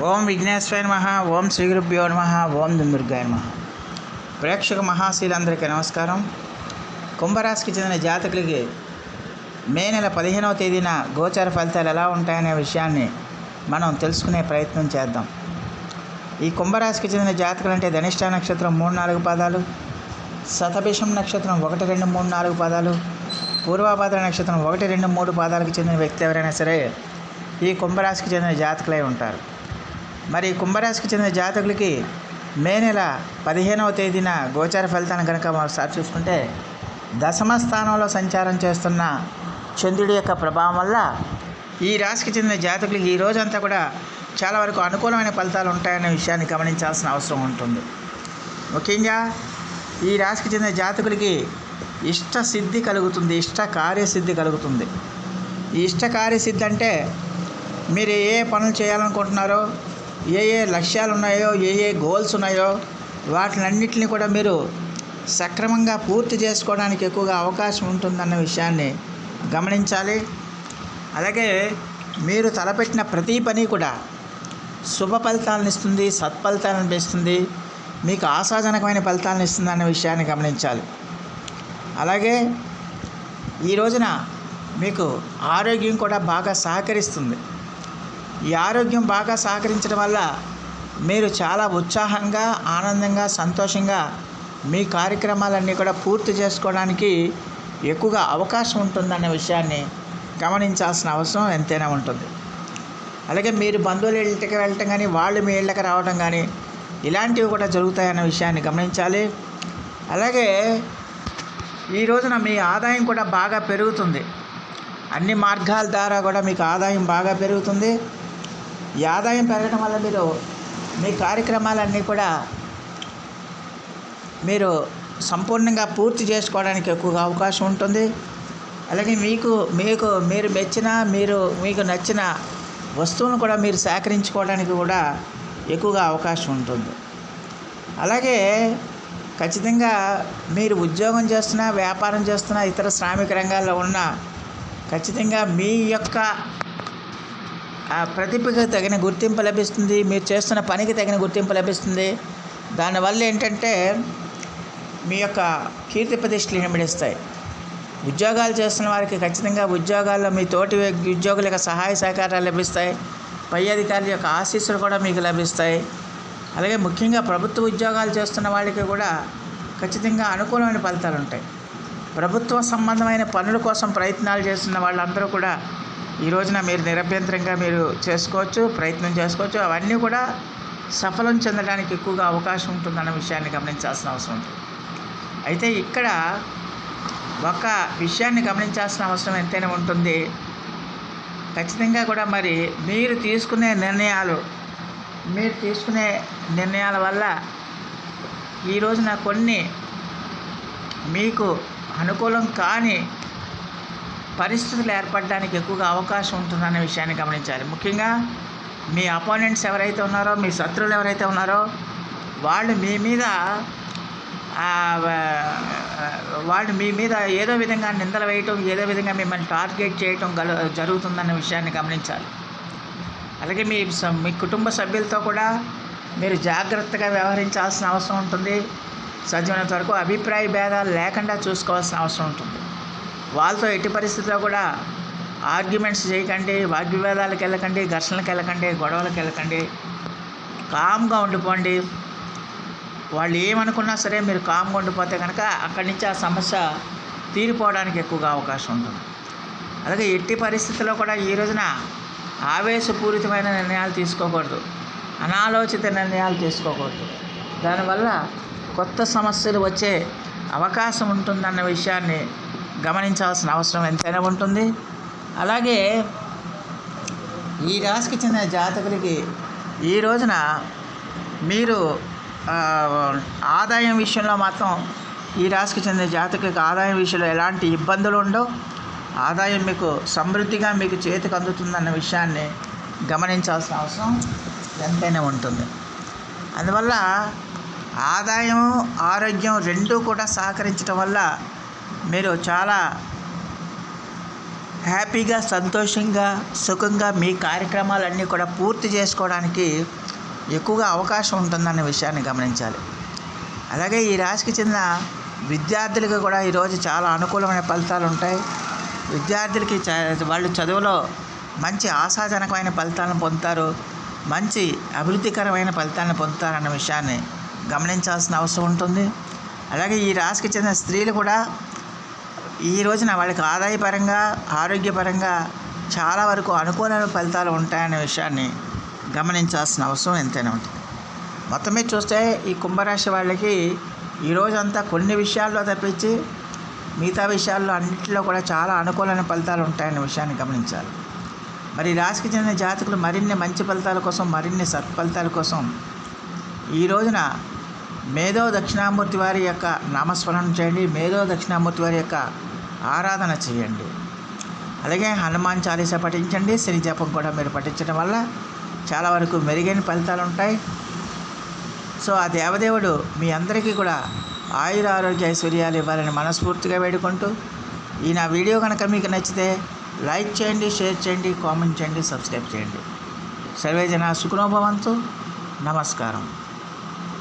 ఓం విఘ్నేశ్వర మహ ఓం శ్రీ గురుభ్యో నమ ఓం దుందుర్గాయ నమ. ప్రేక్షక మహాశీలందరికీ నమస్కారం. కుంభరాశికి చెందిన జాతకులకి మే నెల పదిహేనవ తేదీన గోచార ఫలితాలు ఎలా ఉంటాయనే విషయాన్ని మనం తెలుసుకునే ప్రయత్నం చేద్దాం. ఈ కుంభరాశికి చెందిన జాతకులు అంటే ధనిష్ట నక్షత్రం మూడు నాలుగు పాదాలు శతభిషం నక్షత్రం ఒకటి రెండు మూడు నాలుగు పాదాలు పూర్వాభాద్ర నక్షత్రం ఒకటి రెండు మూడు పాదాలకు చెందిన వ్యక్తి ఎవరైనా సరే ఈ కుంభరాశికి చెందిన జాతకులై ఉంటారు. మరి కుంభరాశికి చెందిన జాతకులకి మే నెల పదిహేనవ తేదీన గోచార ఫలితాన్ని కనుక మరోసారి చూసుకుంటే దశమ స్థానంలో సంచారం చేస్తున్న చంద్రుడి యొక్క ప్రభావం వల్ల ఈ రాశికి చెందిన జాతకులకి ఈ రోజంతా కూడా చాలా వరకు అనుకూలమైన ఫలితాలు ఉంటాయనే విషయాన్ని గమనించాల్సిన అవసరం ఉంటుంది. ముఖ్యంగా ఈ రాశికి చెందిన జాతకులకి ఇష్ట సిద్ధి కలుగుతుంది ఇష్ట కార్యసిద్ధి కలుగుతుంది. ఈ ఇష్ట కార్యసిద్ధి అంటే మీరు ఏ పనులు చేయాలనుకుంటున్నారో ఏ ఏ లక్ష్యాలు ఉన్నాయో ఏ ఏ గోల్స్ ఉన్నాయో వాటినన్నింటినీ కూడా మీరు సక్రమంగా పూర్తి చేసుకోవడానికి ఎక్కువగా అవకాశం ఉంటుందన్న విషయాన్ని గమనించాలి. అలాగే మీరు తలపెట్టిన ప్రతి పని కూడా శుభ ఫలితాలను ఇస్తుంది సత్ఫలితాలను ఇస్తుంది మీకు ఆశాజనకమైన ఫలితాలను ఇస్తుంది అన్న విషయాన్ని గమనించాలి. అలాగే ఈ రోజున మీకు ఆరోగ్యం కూడా బాగా సహకరిస్తుంది. ఈ ఆరోగ్యం బాగా సహకరించడం వల్ల మీరు చాలా ఉత్సాహంగా ఆనందంగా సంతోషంగా మీ కార్యక్రమాలన్నీ కూడా పూర్తి చేసుకోవడానికి ఎక్కువగా అవకాశం ఉంటుందన్న విషయాన్ని గమనించాల్సిన అవసరం ఎంతైనా ఉంటుంది. అలాగే మీరు బంధువుల ఇంటికి వెళ్ళటం కానీ వాళ్ళు మీ ఇళ్ళకి రావడం కానీ ఇలాంటివి కూడా జరుగుతాయన్న విషయాన్ని గమనించాలి. అలాగే ఈ రోజున మీ ఆదాయం కూడా బాగా పెరుగుతుంది. అన్ని మార్గాల ద్వారా కూడా మీకు ఆదాయం బాగా పెరుగుతుంది. ఈ ఆదాయం పెరగడం వల్ల మీరు మీ కార్యక్రమాలన్నీ కూడా మీరు సంపూర్ణంగా పూర్తి చేసుకోవడానికి ఎక్కువగా అవకాశం ఉంటుంది. అలాగే మీకు మీకు మీరు మెచ్చిన మీరు మీకు నచ్చిన వస్తువులను కూడా మీరు సేకరించుకోవడానికి కూడా ఎక్కువగా అవకాశం ఉంటుంది. అలాగే ఖచ్చితంగా మీరు ఉద్యోగం చేస్తున్నా వ్యాపారం చేస్తున్నా ఇతర శ్రామిక రంగాల్లో ఉన్న ఖచ్చితంగా మీ యొక్క ఆ ప్రతిభకు తగిన గుర్తింపు లభిస్తుంది మీరు చేస్తున్న పనికి తగిన గుర్తింపు లభిస్తుంది. దానివల్ల ఏంటంటే మీ యొక్క కీర్తి ప్రతిష్టలు ఇనబడిస్తాయి ఉద్యోగాలు చేస్తున్న వారికి ఖచ్చితంగా ఉద్యోగాల్లో మీ తోటి ఉద్యోగుల యొక్క సహాయ సహకారాలు లభిస్తాయి. పై అధికారుల యొక్క ఆశీస్సులు కూడా మీకు లభిస్తాయి. అలాగే ముఖ్యంగా ప్రభుత్వ ఉద్యోగాలు చేస్తున్న వాళ్ళకి కూడా ఖచ్చితంగా అనుకూలమైన ఫలితాలు ఉంటాయి. ప్రభుత్వ సంబంధమైన పనుల కోసం ప్రయత్నాలు చేస్తున్న వాళ్ళందరూ కూడా ఈ రోజున మీరు నిరభ్యంతరంగా మీరు చేసుకోవచ్చు ప్రయత్నం చేసుకోవచ్చు. అవన్నీ కూడా సఫలం చెందడానికి ఎక్కువగా అవకాశం ఉంటుందన్న విషయాన్ని గమనించాల్సిన అవసరం ఉంది. అయితే ఇక్కడ ఒక విషయాన్ని గమనించాల్సిన అవసరం ఎంతైనా ఉంటుంది. ఖచ్చితంగా కూడా మరి మీరు తీసుకునే నిర్ణయాలు మీరు తీసుకునే నిర్ణయాల వల్ల ఈ రోజున కొన్ని మీకు అనుకూలం కాని పరిస్థితులు ఏర్పడడానికి ఎక్కువగా అవకాశం ఉంటుందనే విషయాన్ని గమనించాలి. ముఖ్యంగా మీ అపోనెంట్స్ ఎవరైతే ఉన్నారో మీ శత్రువులు ఎవరైతే ఉన్నారో వాళ్ళు మీ మీద వాళ్ళు మీ మీద ఏదో విధంగా నిందలు వేయటం ఏదో విధంగా మిమ్మల్ని టార్గెట్ చేయటం గల జరుగుతుందన్న విషయాన్ని గమనించాలి. అలాగే మీ మీ కుటుంబ సభ్యులతో కూడా మీరు జాగ్రత్తగా వ్యవహరించాల్సిన అవసరం ఉంటుంది. సాధ్యమైనంత వరకు అభిప్రాయ భేదాలు లేకుండా చూసుకోవాల్సిన అవసరం ఉంటుంది. వాళ్ళతో ఎట్టి పరిస్థితిలో కూడా ఆర్గ్యుమెంట్స్ చేయకండి వాగ్వివాదాలకు వెళ్ళకండి ఘర్షణలకు వెళ్ళకండి గొడవలకు వెళ్ళకండి. కామ్గా ఉండిపోండి. వాళ్ళు ఏమనుకున్నా సరే మీరు కామ్గా ఉండిపోతే కనుక అక్కడి నుంచి ఆ సమస్య తీరిపోవడానికి ఎక్కువగా అవకాశం ఉంటుంది. అలాగే ఎట్టి పరిస్థితుల్లో కూడా ఈ రోజున ఆవేశపూరితమైన నిర్ణయాలు తీసుకోకూడదు. అనాలోచిత నిర్ణయాలు తీసుకోకూడదు. దానివల్ల కొత్త సమస్యలు వచ్చే అవకాశం ఉంటుందన్న విషయాన్ని గమనించాల్సిన అవసరం ఎంతైనా ఉంటుంది. అలాగే ఈ రాశికి చెందిన జాతకులకి ఈ రోజున మీరు ఆదాయం విషయంలో మాత్రం ఈ రాశికి చెందిన జాతకులకు ఆదాయం విషయంలో ఎలాంటి ఇబ్బందులు ఉండవు. ఆదాయం మీకు సమృద్ధిగా మీకు చేతికి అందుతుందన్న విషయాన్ని గమనించాల్సిన అవసరం ఎంతైనా ఉంటుంది. అందువల్ల ఆదాయం ఆరోగ్యం రెండూ కూడా సహకరించడం వల్ల మీరు చాలా హ్యాపీగా సంతోషంగా సుఖంగా మీ కార్యక్రమాలన్నీ కూడా పూర్తి చేసుకోవడానికి ఎక్కువగా అవకాశం ఉంటుందన్న విషయాన్ని గమనించాలి. అలాగే ఈ రాశికి చెందిన విద్యార్థులకు కూడా ఈరోజు చాలా అనుకూలమైన ఫలితాలు ఉంటాయి. విద్యార్థులకి చ- వాళ్ళు చదువులో మంచి ఆశాజనకమైన ఫలితాలను పొందుతారు. మంచి అభివృద్ధికరమైన ఫలితాలను పొందుతారన్న విషయాన్ని గమనించాల్సిన అవసరం ఉంటుంది. అలాగే ఈ రాశికి చెందిన స్త్రీలు కూడా ఈ రోజున వాళ్ళకి ఆదాయపరంగా ఆరోగ్యపరంగా చాలా వరకు అనుకూలమైన ఫలితాలు ఉంటాయనే విషయాన్ని గమనించాల్సిన అవసరం ఎంతైనా ఉంటుంది. మొత్తం మీద చూస్తే ఈ కుంభరాశి వాళ్ళకి ఈ రోజంతా కొన్ని విషయాల్లో తప్పించి మిగతా విషయాల్లో అన్నింటిలో కూడా చాలా అనుకూలమైన ఫలితాలు ఉంటాయనే విషయాన్ని గమనించాలి. మరి రాశికి చెందిన జాతకులు మరిన్ని మంచి ఫలితాల కోసం మరిన్ని సత్ఫలితాల కోసం ఈ రోజున మేధో దక్షిణామూర్తి వారి యొక్క నామస్మరణం చేయండి. మేధో దక్షిణామూర్తి వారి యొక్క ఆరాధన చేయండి. అలాగే హనుమాన్ చాలీసా పఠించండి. శని జపం కూడా మీరు పఠించడం వల్ల చాలా వరకు మెరుగైన ఫలితాలు ఉంటాయి. సో ఆ దేవదేవుడు మీ అందరికీ కూడా ఆయుర ఆరోగ్య ఐశ్వర్యాలు ఇవ్వాలని మనస్ఫూర్తిగా వేడుకుంటూ ఈ నా వీడియో కనుక మీకు నచ్చితే లైక్ చేయండి షేర్ చేయండి కామెంట్ చేయండి సబ్స్క్రైబ్ చేయండి. సర్వేజన సుఖనోభవంతు నమస్కారం.